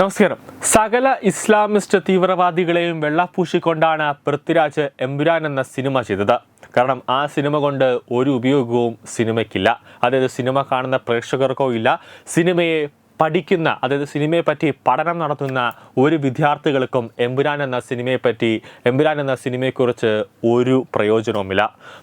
നമസ്കാരം. സകല ഇസ്ലാമിസ്റ്റ് തീവ്രവാദികളെയും വെള്ളപ്പൂശിക്കൊണ്ടാണ് പൃഥ്വിരാജ് എമ്പുരാൻ എന്ന സിനിമ ചെയ്തത്. കാരണം ആ സിനിമ കൊണ്ട് ഒരു ഉപയോഗവും സിനിമയ്ക്കില്ല. അതായത് സിനിമ കാണുന്ന പ്രേക്ഷകർക്കോ ഇല്ല. സിനിമയെ പഠിക്കുന്ന അതായത് സിനിമയെപ്പറ്റി പഠനം നടത്തുന്ന ഒരു വിദ്യാർത്ഥികൾക്കും എമ്പുരാൻ എന്ന സിനിമയെപ്പറ്റി എമ്പുരാൻ എന്ന സിനിമയെക്കുറിച്ച് ഒരു പ്രയോജനവുമില്ല.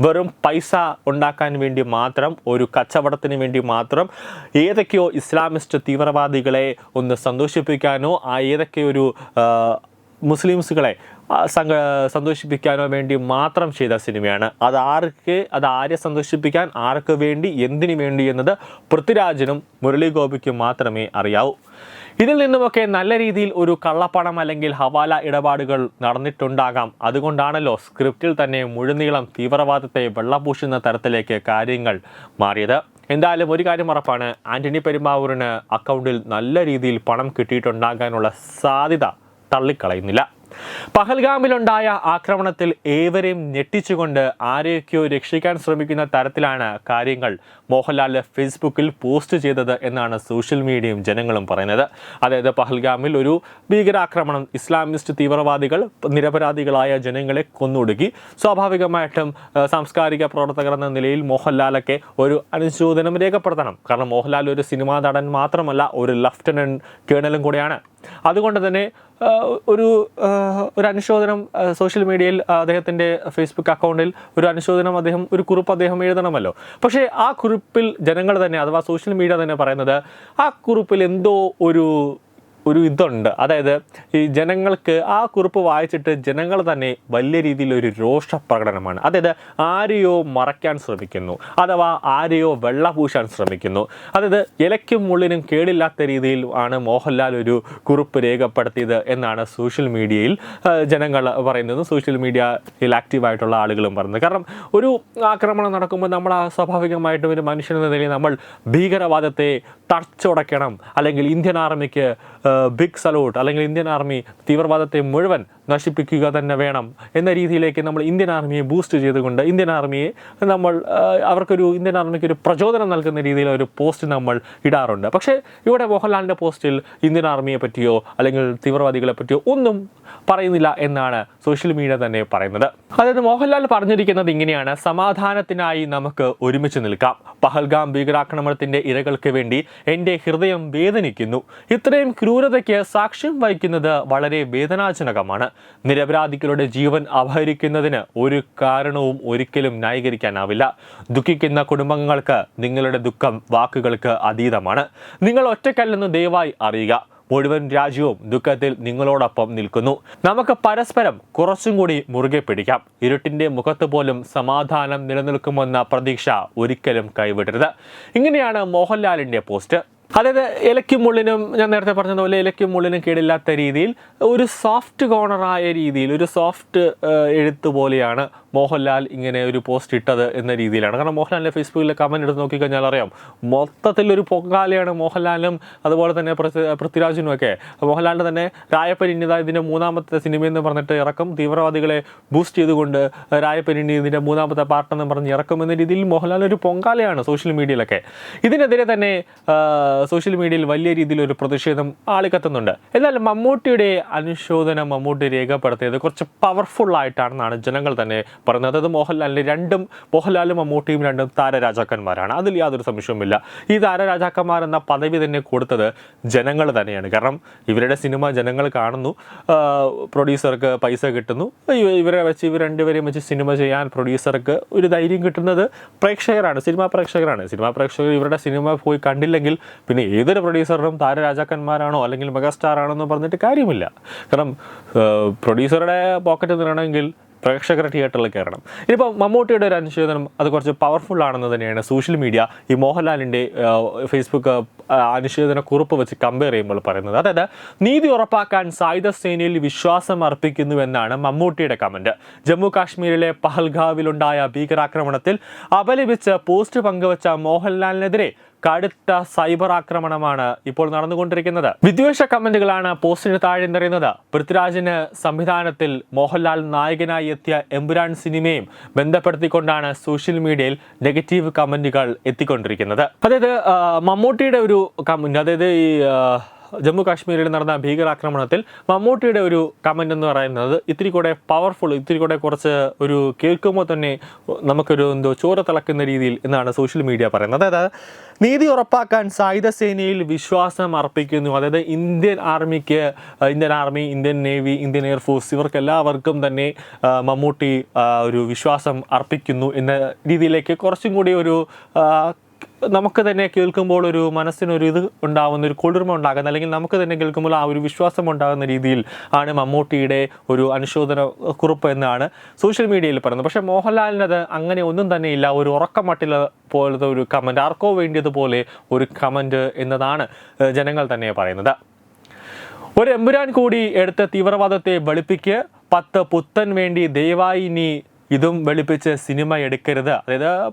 വെറും പൈസ ഉണ്ടാക്കാൻ വേണ്ടി മാത്രം ഒരു കച്ചവടത്തിന് വേണ്ടി മാത്രം ഏതൊക്കെയോ ഇസ്ലാമിസ്റ്റ് തീവ്രവാദികളെ ഒന്ന് സന്തോഷിപ്പിക്കാനോ ആ ഏതൊക്കെ ഒരു ആ, മുസ്ലിംസുകളെ സങ്ക സന്തോഷിപ്പിക്കാനോ വേണ്ടി മാത്രം ചെയ്ത സിനിമയാണ്. അത് ആർക്ക് അത് ആരെ സന്തോഷിപ്പിക്കാൻ ആർക്ക് വേണ്ടി എന്തിനു വേണ്ടി എന്നത് പൃഥ്വിരാജിനും മുരളി ഗോപിക്കും മാത്രമേ അറിയാവൂ. ഇതിൽ നിന്നുമൊക്കെ നല്ല രീതിയിൽ ഒരു കള്ളപ്പണം അല്ലെങ്കിൽ ഹവാല ഇടപാടുകൾ നടന്നിട്ടുണ്ടാകാം. അതുകൊണ്ടാണല്ലോ സ്ക്രിപ്റ്റിൽ തന്നെ മുഴുനീളം തീവ്രവാദത്തെ വെള്ളപൂശുന്ന തരത്തിലേക്ക് കാര്യങ്ങൾ മാറിയത്. എന്തായാലും ഒരു കാര്യം ഉറപ്പാണ് ആന്റണി പെരുമ്പാവൂരിന് അക്കൗണ്ടിൽ നല്ല രീതിയിൽ പണം കിട്ടിയിട്ടുണ്ടാകാനുള്ള സാധ്യത തള്ളിക്കളയുന്നില്ല. പഹൽഗാമിലുണ്ടായ ആക്രമണത്തിൽ ഏവരെയും ഞെട്ടിച്ചുകൊണ്ട് ആരെയൊക്കെയോ രക്ഷിക്കാൻ ശ്രമിക്കുന്ന തരത്തിലാണ് കാര്യങ്ങൾ മോഹൻലാൽ ഫേസ്ബുക്കിൽ പോസ്റ്റ് ചെയ്തത് എന്നാണ് സോഷ്യൽ മീഡിയയും ജനങ്ങളും പറയുന്നത്. അതായത് പഹൽഗാമിൽ ഒരു ഭീകരാക്രമണം ഇസ്ലാമിസ്റ്റ് തീവ്രവാദികൾ നിരപരാധികളായ ജനങ്ങളെ കൊന്നൊടുക്കി. സ്വാഭാവികമായിട്ടും സാംസ്കാരിക പ്രവർത്തകർ എന്ന നിലയിൽ മോഹൻലാലൊക്കെ ഒരു അനുശോചനം രേഖപ്പെടുത്തണം. കാരണം മോഹൻലാൽ ഒരു സിനിമാ നടൻ മാത്രമല്ല ഒരു ലഫ്റ്റനന്റ് കേണലും കൂടെയാണ്. അതുകൊണ്ട് തന്നെ ഒരു ഒരു അനുശോചനം സോഷ്യൽ മീഡിയയിൽ അദ്ദേഹത്തിന്റെ ഫേസ്ബുക്ക് അക്കൗണ്ടിൽ ഒരു അനുശോചനം അദ്ദേഹം ഒരു കുറിപ്പ് അദ്ദേഹം എഴുതണമല്ലോ. പക്ഷേ ആ കുറിപ്പിൽ ജനങ്ങൾ തന്നെ അഥവാ സോഷ്യൽ മീഡിയ തന്നെ പറയുന്നത് ആ കുറിപ്പിൽ എന്തോ ഒരു ഒരു ഇതുണ്ട്. അതായത് ഈ ജനങ്ങൾക്ക് ആ കുറിപ്പ് വായിച്ചിട്ട് ജനങ്ങൾ തന്നെ വലിയ രീതിയിലൊരു രോഷ പ്രകടനമാണ് അതായത് ആരെയോ മറയ്ക്കാൻ ശ്രമിക്കുന്നു. അഥവാ ആരെയോ വെള്ള പൂശാൻ ശ്രമിക്കുന്നു. അതായത് ഇലയ്ക്കും മുള്ളിനും കേടില്ലാത്ത രീതിയിൽ ആണ് മോഹൻലാൽ ഒരു കുറിപ്പ് രേഖപ്പെടുത്തിയത് എന്നാണ് സോഷ്യൽ മീഡിയയിൽ ജനങ്ങൾ പറയുന്നത്. സോഷ്യൽ മീഡിയയിൽ ആക്റ്റീവായിട്ടുള്ള ആളുകളും പറയുന്നത്. കാരണം ഒരു ആക്രമണം നടക്കുമ്പോൾ നമ്മൾ സ്വാഭാവികമായിട്ടും ഒരു മനുഷ്യനെന്ന നിലയിൽ നമ്മൾ ഭീകരവാദത്തെ തടച്ചുടയ്ക്കണം അല്ലെങ്കിൽ ഇന്ത്യൻ ആർമിക്ക് ബിഗ് സലൂട്ട് അല്ലെങ്കിൽ ഇന്ത്യൻ ആർമി തീവ്രവാദത്തെ മുഴുവൻ നശിപ്പിക്കുക തന്നെ വേണം എന്ന രീതിയിലേക്ക് നമ്മൾ ഇന്ത്യൻ ആർമിയെ ബൂസ്റ്റ് ചെയ്തുകൊണ്ട് ഇന്ത്യൻ ആർമിയെ നമ്മൾ അവർക്കൊരു ഇന്ത്യൻ ആർമിക്ക് ഒരു പ്രചോദനം നൽകുന്ന രീതിയിൽ ഒരു പോസ്റ്റ് നമ്മൾ ഇടാറുണ്ട്. പക്ഷേ ഇവിടെ മോഹൻലാലിന്റെ പോസ്റ്റിൽ ഇന്ത്യൻ ആർമിയെ പറ്റിയോ അല്ലെങ്കിൽ തീവ്രവാദികളെ പറ്റിയോ ഒന്നും പറയുന്നില്ല എന്നാണ് സോഷ്യൽ മീഡിയ തന്നെ പറയുന്നത്. അതായത് മോഹൻലാൽ പറഞ്ഞിരിക്കുന്നത് ഇങ്ങനെയാണ് സമാധാനത്തിനായി നമുക്ക് ഒരുമിച്ച് നിൽക്കാം. പഹൽഗാം ഭീകരാക്രമണത്തിന്റെ ഇരകൾക്ക് വേണ്ടി എന്റെ ഹൃദയം വേദനിക്കുന്നു. ഇത്രയും ക്രൂരതയ്ക്ക് സാക്ഷ്യം വഹിക്കുന്നത് വളരെ വേദനാജനകമാണ്. നിരപരാധികളുടെ ജീവൻ അപഹരിക്കുന്നതിന് ഒരു കാരണവും ഒരിക്കലും ന്യായീകരിക്കാനാവില്ല. ദുഃഖിക്കുന്ന കുടുംബങ്ങൾക്ക് നിങ്ങളുടെ ദുഃഖം വാക്കുകൾക്ക് അതീതമാണ്. നിങ്ങൾ ഒറ്റക്കല്ലെന്ന് ദയവായി അറിയുക. മുഴുവൻ രാജ്യവും ദുഃഖത്തിൽ നിങ്ങളോടൊപ്പം നിൽക്കുന്നു. നമുക്ക് പരസ്പരം കുറച്ചും കൂടി മുറുകെ പിടിക്കാം. ഇരുട്ടിന്റെ മുഖത്ത് പോലും സമാധാനം നിലനിൽക്കുമെന്ന പ്രതീക്ഷ ഒരിക്കലും കൈവിടരുത്. ഇങ്ങനെയാണ് മോഹൻലാലിന്റെ പോസ്റ്റ്. അതായത് ഇലയ്ക്കും മുള്ളിനും ഞാൻ നേരത്തെ പറഞ്ഞതുപോലെ ഇലയ്ക്കും മുള്ളിനും കേടില്ലാത്ത രീതിയിൽ ഒരു സോഫ്റ്റ് കോർണറായ രീതിയിൽ ഒരു സോഫ്റ്റ് എഴുത്ത് പോലെയാണ് മോഹൻലാൽ ഇങ്ങനെ ഒരു പോസ്റ്റ് ഇട്ടത് എന്ന രീതിയിലാണ്. കാരണം മോഹൻലാലിന്റെ ഫേസ്ബുക്കിലെ കമന്റ് എടുത്ത് നോക്കിക്കഴിഞ്ഞാൽ അറിയാം മൊത്തത്തിലൊരു പൊങ്കാലയാണ് മോഹൻലാലും അതുപോലെ തന്നെ പൃഥ്വി- പൃഥ്വിരാജിനും ഒക്കെ മോഹൻലാലിന്റെ തന്നെ രായപ്പരിണിത ഇതിന്റെ മൂന്നാമത്തെ സിനിമ എന്ന് പറഞ്ഞിട്ട് ഇറക്കും. തീവ്രവാദികളെ ബൂസ്റ്റ് ചെയ്തുകൊണ്ട് രായപ്പരിണി ഇതിന്റെ മൂന്നാമത്തെ പാർട്ടെന്ന് പറഞ്ഞ് ഇറക്കും എന്ന രീതിയിൽ മോഹൻലാൽ ഒരു പൊങ്കാലയാണ് സോഷ്യൽ മീഡിയയിലൊക്കെ ഇതിനെതിരെ തന്നെ സോഷ്യൽ മീഡിയയിൽ വലിയ രീതിയിൽ ഒരു പ്രതിഷേധം ആളിക്കത്തുന്നുണ്ട്. എന്നാൽ മമ്മൂട്ടിയുടെ അനുശോചനം മമ്മൂട്ടി രേഖപ്പെടുത്തിയത് കുറച്ച് പവർഫുൾ ആയിട്ടാണെന്നാണ് ജനങ്ങൾ തന്നെ പറയുന്നത്. അതായത് മോഹൻലാലിന് രണ്ടും മോഹൻലാലും മമ്മൂട്ടിയും രണ്ടും താരരാജാക്കന്മാരാണ്. അതിൽ യാതൊരു സംശയവുമില്ല. ഈ താരരാജാക്കന്മാർ എന്ന പദവി തന്നെ കൊടുത്തത് ജനങ്ങൾ തന്നെയാണ്. കാരണം ഇവരുടെ സിനിമ ജനങ്ങൾ കാണുന്നു. പ്രൊഡ്യൂസർക്ക് പൈസ കിട്ടുന്നു. ഇവ- ഇവരെ വെച്ച് ഇവർ രണ്ടുപേരെയും വെച്ച് സിനിമ ചെയ്യാൻ പ്രൊഡ്യൂസർക്ക് ഒരു ധൈര്യം കിട്ടുന്നത് പ്രേക്ഷകരാണ് സിനിമാ പ്രേക്ഷകരാണ്. സിനിമാ പ്രേക്ഷകർ ഇവരുടെ സിനിമ പോയി കണ്ടില്ലെങ്കിൽ പിന്നെ ഏതൊരു പ്രൊഡ്യൂസറിനും താരരാജാക്കന്മാരാണോ അല്ലെങ്കിൽ മെഗാസ്റ്റാർ ആണോ എന്ന് പറഞ്ഞിട്ട് കാര്യമില്ല. കാരണം പ്രൊഡ്യൂസറുടെ പോക്കറ്റ് നിറണമെങ്കിൽ പ്രേക്ഷകർ തിയേറ്ററിൽ കയറണം ഇനിയിപ്പോൾ മമ്മൂട്ടിയുടെ ഒരു അനുശോചനം അത് കുറച്ച് പവർഫുൾ ആണെന്ന് തന്നെയാണ് സോഷ്യൽ മീഡിയ ഈ മോഹൻലാലിന്റെ ഫേസ്ബുക്ക് അനുശോചന കുറിപ്പ് വെച്ച് കമ്പയർ ചെയ്യുമ്പോൾ പറയുന്നത്. അതായത് നീതി ഉറപ്പാക്കാൻ സായുധ സേനയിൽ വിശ്വാസം അർപ്പിക്കുന്നു എന്നാണ് മമ്മൂട്ടിയുടെ കമന്റ് ജമ്മു കാശ്മീരിലെ പഹൽഗാവിലുണ്ടായ ഭീകരാക്രമണത്തിൽ അപലപിച്ച് പോസ്റ്റ് പങ്കുവച്ച മോഹൻലാലിനെതിരെ കടുത്ത സൈബർ ആക്രമണമാണ് ഇപ്പോൾ നടന്നുകൊണ്ടിരിക്കുന്നത്. വിദ്വേഷ കമന്റുകളാണ് പോസ്റ്റിന് താഴെ നിറയുന്നത്. പൃഥ്വിരാജിന് സംവിധാനത്തിൽ മോഹൻലാൽ നായകനായി എത്തിയ എമ്പുരാൻ സിനിമയും ബന്ധപ്പെടുത്തിക്കൊണ്ടാണ് സോഷ്യൽ മീഡിയയിൽ നെഗറ്റീവ് കമന്റുകൾ എത്തിക്കൊണ്ടിരിക്കുന്നത്. അതായത് മമ്മൂട്ടിയുടെ ഒരു കമന്റ് അതായത് ഈ ജമ്മു കാശ്മീരിൽ നടന്ന ഭീകരാക്രമണത്തിൽ മമ്മൂട്ടിയുടെ ഒരു കമന്റ് എന്ന് പറയുന്നത് ഇത്തിരി കൂടെ പവർഫുൾ ഇത്തിരി കൂടെ കുറച്ച് ഒരു കേൾക്കുമ്പോൾ തന്നെ നമുക്കൊരു എന്തോ ചോര തിളക്കുന്ന രീതിയിൽ എന്നാണ് സോഷ്യൽ മീഡിയ പറയുന്നത്. അതായത് നീതി ഉറപ്പാക്കാൻ സായുധ സേനയിൽ വിശ്വാസം അർപ്പിക്കുന്നു. അതായത് Indian ആർമിക്ക് Indian army Indian navy Indian air force ഇവർക്ക് എല്ലാവർക്കും തന്നെ മമ്മൂട്ടി ഒരു വിശ്വാസം അർപ്പിക്കുന്നു എന്ന രീതിയിലേക്ക് കുറച്ചും കൂടി ഒരു നമുക്ക് തന്നെ കേൾക്കുമ്പോൾ ഒരു മനസ്സിനൊരു ഇത് ഉണ്ടാകുന്ന ഒരു കുളിർമ ഉണ്ടാകുന്ന അല്ലെങ്കിൽ നമുക്ക് തന്നെ കേൾക്കുമ്പോൾ ആ ഒരു വിശ്വാസം ഉണ്ടാകുന്ന രീതിയിൽ ആണ് മമ്മൂട്ടിയുടെ ഒരു അനുശോചന കുറിപ്പ് എന്നാണ് സോഷ്യൽ മീഡിയയിൽ പറയുന്നത്. പക്ഷേ മോഹൻലാലിനത് അങ്ങനെ ഒന്നും തന്നെ ഇല്ല. ഒരു ഉറക്കമട്ടില പോലത്തെ ഒരു കമന്റ് ആർക്കോ വേണ്ടിയതുപോലെ ഒരു കമന്റ് എന്നതാണ് ജനങ്ങൾ തന്നെ പറയുന്നത്. ഒരു എമ്പുരാൻ കൂടി എടുത്ത തീവ്രവാദത്തെ വെളുപ്പിക്ക് പത്ത് പുത്തൻ വേണ്ടി ദയവായി ഇനി ഇതും വെളുപ്പിച്ച് സിനിമ എടുക്കരുത്. അതായത്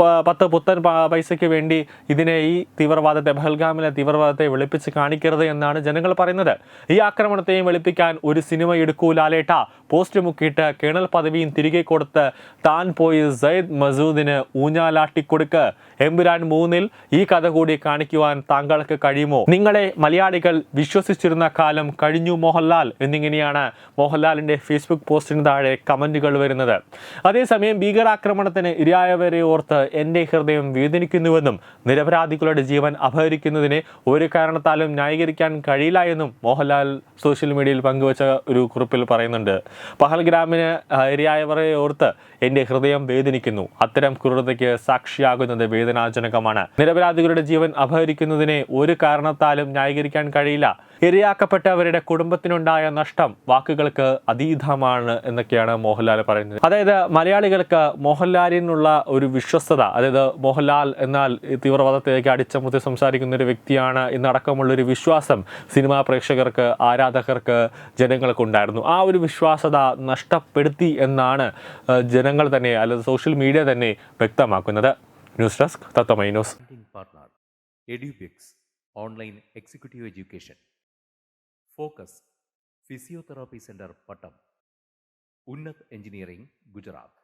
പത്ത് പുത്തൻ പൈസയ്ക്ക് വേണ്ടി ഇതിനെ ഈ തീവ്രവാദത്തെ ബഹൽഗാമിലെ തീവ്രവാദത്തെ വെളുപ്പിച്ച് കാണിക്കരുത് എന്നാണ് ജനങ്ങൾ പറയുന്നത്. ഈ ആക്രമണത്തെയും വെളുപ്പിക്കാൻ ഒരു സിനിമ എടുക്കൂ ലാലേട്ട പോസ്റ്റ് മുക്കിയിട്ട് കേണൽ പദവിയും തിരികെ കൊടുത്ത് താൻ പോയി സയ്യിദ് മസൂദിന് ഊഞ്ഞാലാട്ടിക്കൊടുക്ക്. എമ്പുരാൻ മൂന്നിൽ ഈ കഥ കൂടി കാണിക്കുവാൻ താങ്കൾക്ക് കഴിയുമോ? നിങ്ങളെ മലയാളികൾ വിശ്വസിച്ചിരുന്ന കാലം കഴിഞ്ഞു മോഹൻലാൽ എന്നിങ്ങനെയാണ് മോഹൻലാലിന്റെ ഫേസ്ബുക്ക് പോസ്റ്റിന് താഴെ കമന്റുകൾ വരുന്നത്. അതേസമയം ഭീകരാക്രമണത്തിന് ഇരയായവരെ ഓർത്ത് എന്റെ ഹൃദയം വേദനിക്കുന്നുവെന്നും നിരപരാധികളുടെ ജീവൻ അപഹരിക്കുന്നതിനെ ഒരു കാരണത്താലും ന്യായീകരിക്കാൻ കഴിയില്ല എന്നും മോഹൻലാൽ സോഷ്യൽ മീഡിയയിൽ പങ്കുവച്ച ഒരു കുറിപ്പിൽ പറയുന്നുണ്ട്. പഹൽഗ്രാമിന് ഇരയായവരെ ഓർത്ത് എന്റെ ഹൃദയം വേദനിക്കുന്നു. അത്തരം ക്രൂരതയ്ക്ക് സാക്ഷിയാകുന്നത് വേദനാജനകമാണ്. നിരപരാധികളുടെ ജീവൻ അപഹരിക്കുന്നതിനെ ഒരു കാരണത്താലും ന്യായീകരിക്കാൻ കഴിയില്ല. ഇരയാക്കപ്പെട്ടവരുടെ കുടുംബത്തിനുണ്ടായ നഷ്ടം വാക്കുകൾക്ക് അതീതമാണ് എന്നൊക്കെയാണ് മോഹൻലാൽ പറയുന്നത്. അതായത് മലയാളികൾക്ക് മോഹൻലാലിനുള്ള ഒരു വിശ്വസ്തത അതായത് മോഹൻലാൽ എന്നാൽ തീവ്രവാദത്തിലേക്ക് അടിച്ചമർത്തി സംസാരിക്കുന്ന ഒരു വ്യക്തിയാണ് എന്നടക്കമുള്ളൊരു വിശ്വാസം സിനിമാ പ്രേക്ഷകർക്ക് ആരാധകർക്ക് ജനങ്ങൾക്കുണ്ടായിരുന്നു. ആ ഒരു വിശ്വാസത നഷ്ടപ്പെടുത്തി എന്നാണ് ജനങ്ങൾ തന്നെ അല്ലെങ്കിൽ സോഷ്യൽ മീഡിയ തന്നെ വ്യക്തമാക്കുന്നത്. News desk Thathamai news. Online Executive Education. Focus Physiotherapy Center Pattam. Unnath engineering Gujarat